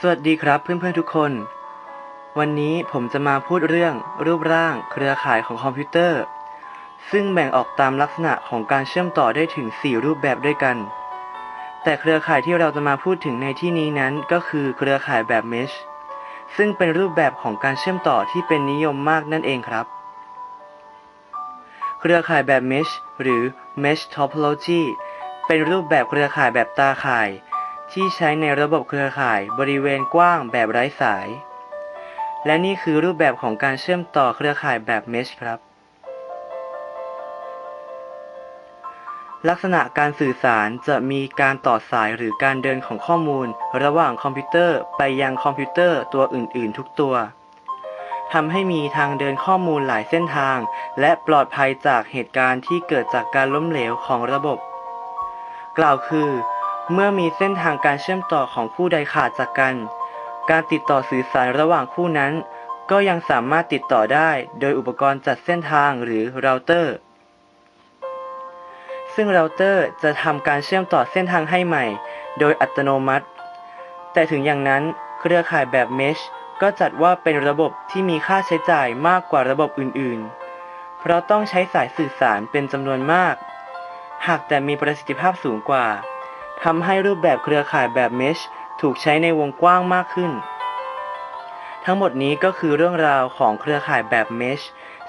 สวัสดีครับเพื่อนๆทุกคน วันนี้ผมจะมาพูดเรื่องรูปร่างเครือข่ายของคอมพิวเตอร์ ซึ่งแบ่งออกตามลักษณะของการเชื่อมต่อได้ถึง 4 รูปแบบด้วยกัน แต่เครือข่ายที่เราจะมาพูดถึงในที่นี้นั้นก็คือเครือข่ายแบบ Mesh ซึ่งเป็นรูปแบบของการเชื่อมต่อที่เป็นนิยมมากนั่นเองครับ เครือข่ายแบบ Mesh หรือ Mesh Topology เป็นรูปแบบเครือข่ายแบบตาข่าย ที่ใช้ในระบบเครือข่ายบริเวณกว้างแบบไร้สาย และนี่คือรูปแบบของการเชื่อมต่อเครือข่ายแบบ Mesh ครับ ลักษณะการสื่อสารจะมีการต่อสายหรือการเดินของข้อมูล ระหว่างคอมพิวเตอร์ไปยังคอมพิวเตอร์ตัวอื่น ๆ ทุกตัวทำให้มีทางเดินข้อมูลหลายเส้นทาง และปลอดภัยจากเหตุการณ์ที่เกิดจากการล้มเหลวของระบบ กล่าวคือ เมื่อมีเส้นทางการเชื่อมต่อของคู่ใดขาดจากกัน การติดต่อสื่อสารระหว่างคู่นั้น ก็ยังสามารถติดต่อได้โดยอุปกรณ์จัดเส้นทางหรือเราเตอร์ ซึ่งเราเตอร์จะทำการเชื่อมต่อเส้นทางให้ใหม่ โดยอัตโนมัติ แต่ถึงอย่างนั้นเครือข่ายแบบ Mesh ก็จัดว่าเป็นระบบที่มีค่าใช้จ่ายมากกว่าระบบอื่นๆ เพราะต้องใช้สายสื่อสารเป็นจำนวนมาก หากแต่มีประสิทธิภาพสูงกว่า ทำให้รูปแบบเครือข่ายแบบเมชถูกใช้ในวงกว้างมากขึ้น ทั้งหมดนี้ก็คือเรื่องราวของเครือข่ายแบบเมช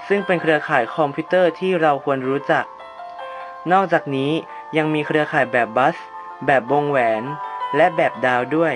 ซึ่งเป็นเครือข่ายคอมพิวเตอร์ที่เราควรรู้จัก นอกจากนี้ยังมีเครือข่ายแบบบัส แบบวงแหวน และแบบดาวด้วย